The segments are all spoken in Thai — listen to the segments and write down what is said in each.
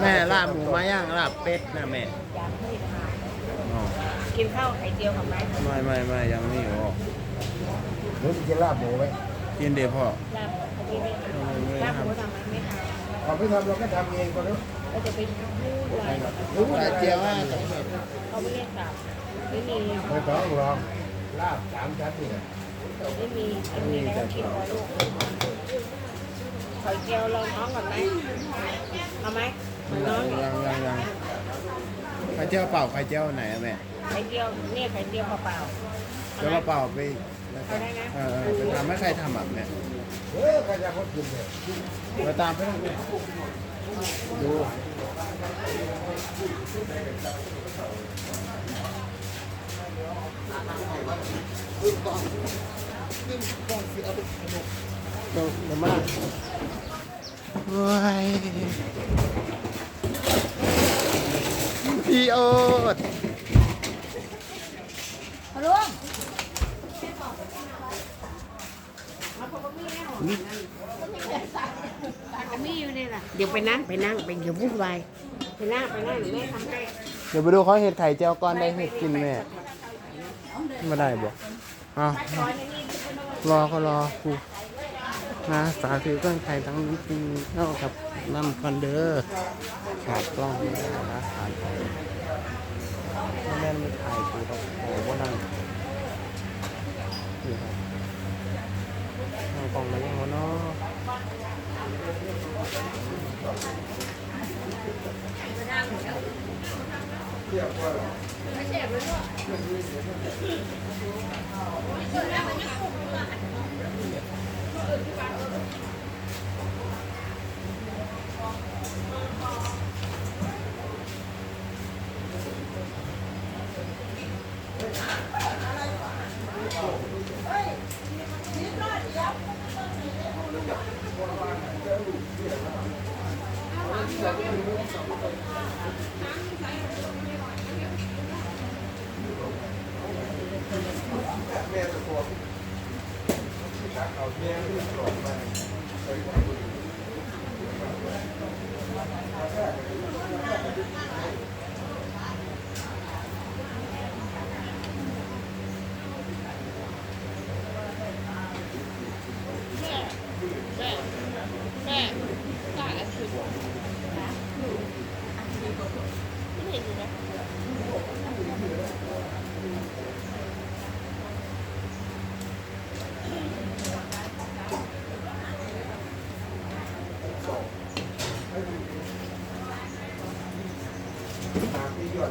แม่ลาบหมูมาย่างลาบเป็ดนะแม่ยังไม่ทานอ๋อกินข้าวไข่เจียวกับไหมไม่ไม่ไม่ยังไม่อยู่หรือจะลาบหมูไหมกินเดี๋ยวพ่อลาบอันนี้ไม่ทานลาบหมูทำไหมไม่ทานเราไม่ทำเราก็ทำเองก็ได้ก็จะเป็นพูดอะไรรู้แต่เจียวว่าสองเห็ดเขาไม่เรียกกลับไม่มีไม่ต้องรองลาบสามชั้นนี่แหละไม่มีอันนี้แล้วกินกับลูก ไข่เจียวลองน้องก่อนไหมเอาไหมน้องยังยังยังไข่เจียวเปล่าไข่เจียวไหนอะแม่ไข่เจียวเนี่ยไข่เจียวเปล่าๆเจียวเปล่าไปแล้วก็เออเออไปทำให้ใครทำแบบเนี้ยเออใครจะคนกินเนี่ยมาตามไปเลยดูเดี๋ยวเดี๋ยวมาเฮ้ยพี่โอ๊ตลุงมีอยู่นี่แหละเดี๋ยวไปนั่งไปนั่งไปเดี๋ยววุ่นวายไปนั่งไปนั่งแม่ทำให้เดี๋ยวไปดูเขาเห็ดไข่เจียวก่อนได้เห็ดกินแม่ไม่ได้บอกอ้าวรอก็รอกู นะสาธิตต้นไข่ทั้งนี้กินเท่ากับน้ำพันเดอร์ขาดกล้องไม่ได้นะขาดไม่แม่นไม่ถ่ายกูต้องโอ้โหว่านั่งนี่ครับนั่งกล้องมายังวเนาะตามที่หย่อนละตามที่หย่ อน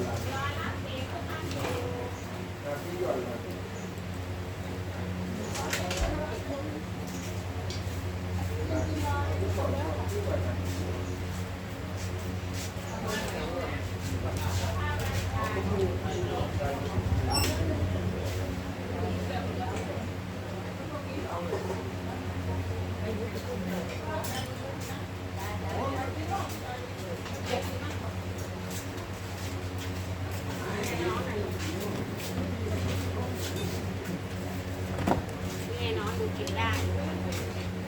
ละ นี่น้องดูกินได้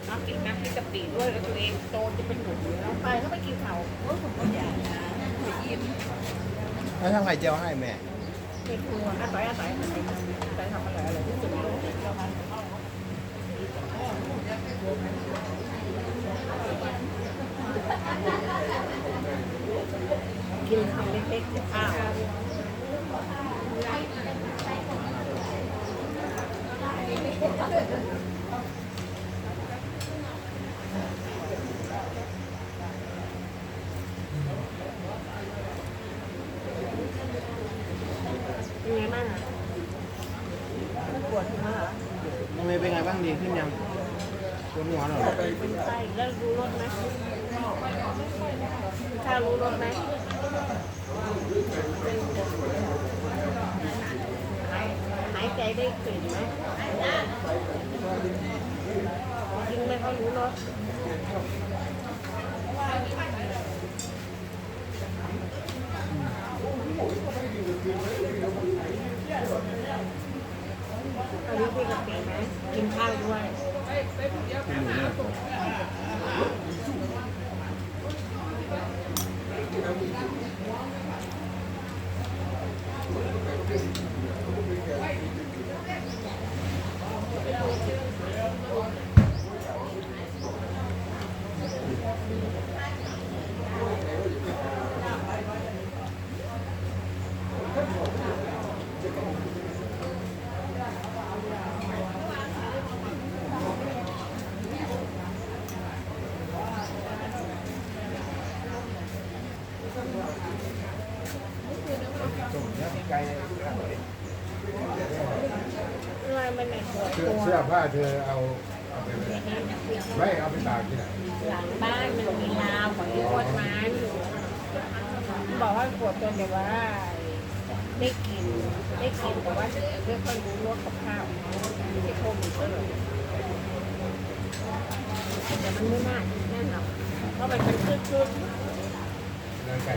น้องกินน้ำพริกกะปิด้วยแล้วตัวเองโตจะเป็นหนุ่มอยู่แล้วไปก็ไปกินเขาโอ้ยผมก็อยากนะอิ่ม แล้วทำไข่เจียวให้แม่เป็นครัวอาศัยอยอาศัยอยทำอะไรอะไรที่สุดในโลกกินคำเล็กๆจะข้าวนไงบ้างอะไม่ปวดหัวเหรอ ทำไมเป็นไงบ้าง ดีขึ้นยังปวดหัวเหรอเป็นไส้แล้วรู้รสไหมถ้ารู้รสไหมหายใจได้กลิ่นไหมจริงไหมเขารู้รสอั นนี้พี่กะปิไหมกินข้าวด้วยกินอยู่เนี่ย ไกล ทำไมมันเนี่ยปวด เสื้อ ตั วเสื้อผ้าเธอเอาเอาไปไม่เอาไปตากที่ไหนหลังบ้านมันมีราวของที่วัดมันบอกว่าปวดตัวแต่ว่าได้กินได้กินแต่ว่าไม่ค่อยรู้รสกับข้าวไม่ใช่โควิดเลยแต่มันไม่น่าแน่นหรอกเพราะมันเป็นคลื่นเดินไก่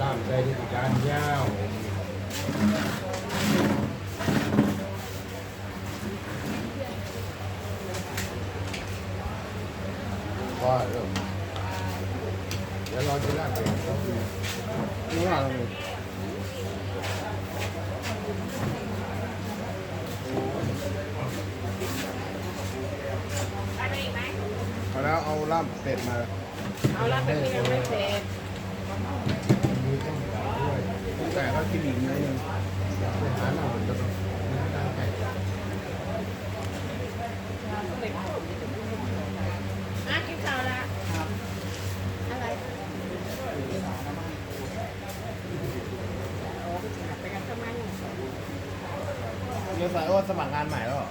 ล่ามใจที่การยาวพอเริ่มเดี๋ยวรอจะลากไปนี่ว่าเราอะไรอีกไหมเอแล้วเอาล่ามเป็ดมา เอาละเป็นยังไม่เสร็จแต่ก็กินอีกนิดนึงไปหาหน่อยจะมีทางไก่อะกินข้าวละอะไรโอ้ไปกันทำไมเรียกสายโอ้สมัครงานใหม่แล้วเหรอ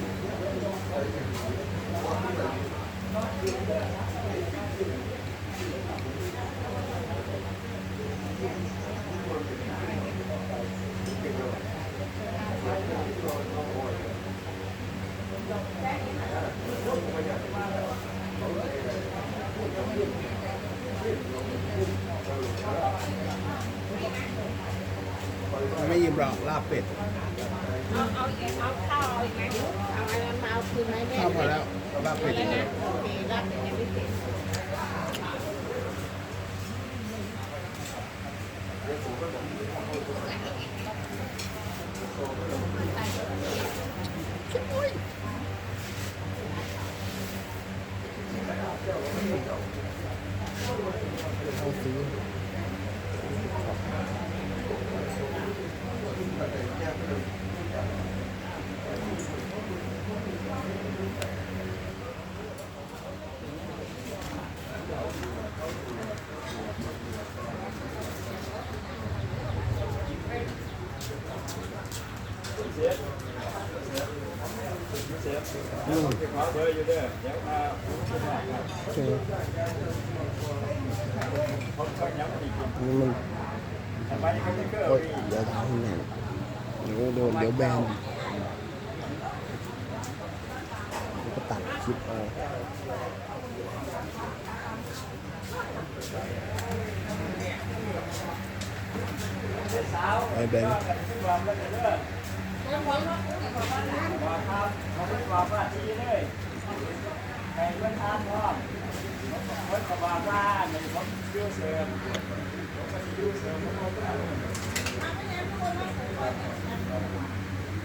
เอาคืนไหมแม่ข้าวพอแล้วลาบพอเป็ดแล้วนะโอเครับเป็นยังไม่เสร็จเอา ขอเบอร์อยู่เด้อเดี๋ยวมาโอเคผมก็ย้ำอีกนี่มั น ทำไมเขาไม่เกิด โอ๊ยเดี๋ยวทำให้แน่นเดี๋ยวโดนเดี๋ยวแบนแล้วก็ตัดคลิปเอาไอ้แบงค์ ความแล้วเด้อบอกครับเขาไม่บอกว่าทีเลยใครเพื่อนทานพร้อมเพื่อนก็บอกว่าในผมยูเสริมผมก็ยูเสริมผมก็ได้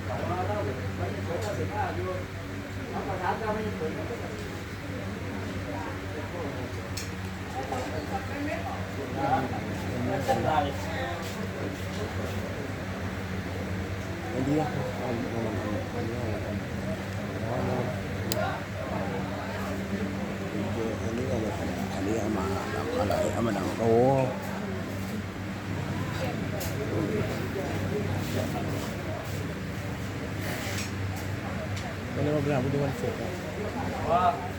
เราเราไม่ได้เปิดสิบห้าอยู่น้องประธานก็ไม่ได้เปิด ได้ อันนี้เอาเอาเอาเอาอันนี้เอาเอาเอาเอาอัน นี้เอามาดับอะไรเอามาทำโอ้วันนี้มาเป็นหลังพุทธวันศุกร์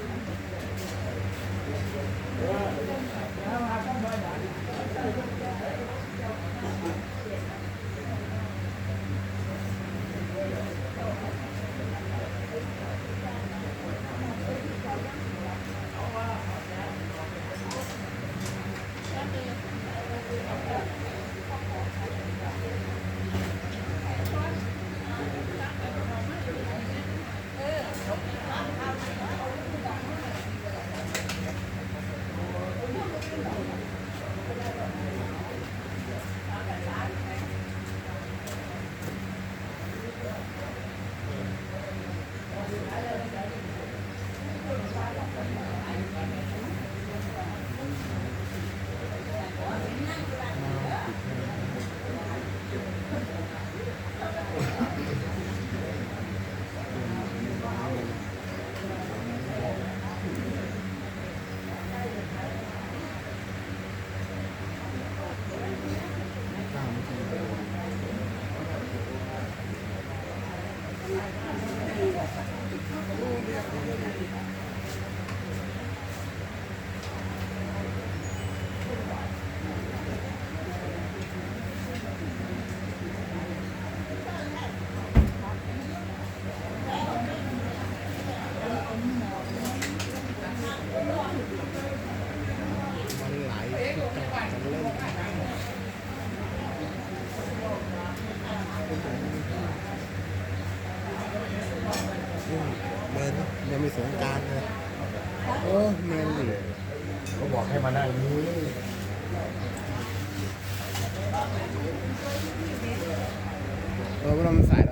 สงการเลยโอ้เมนหลีก็บอกให้มานั่งนี้เออว่าเรามันสาย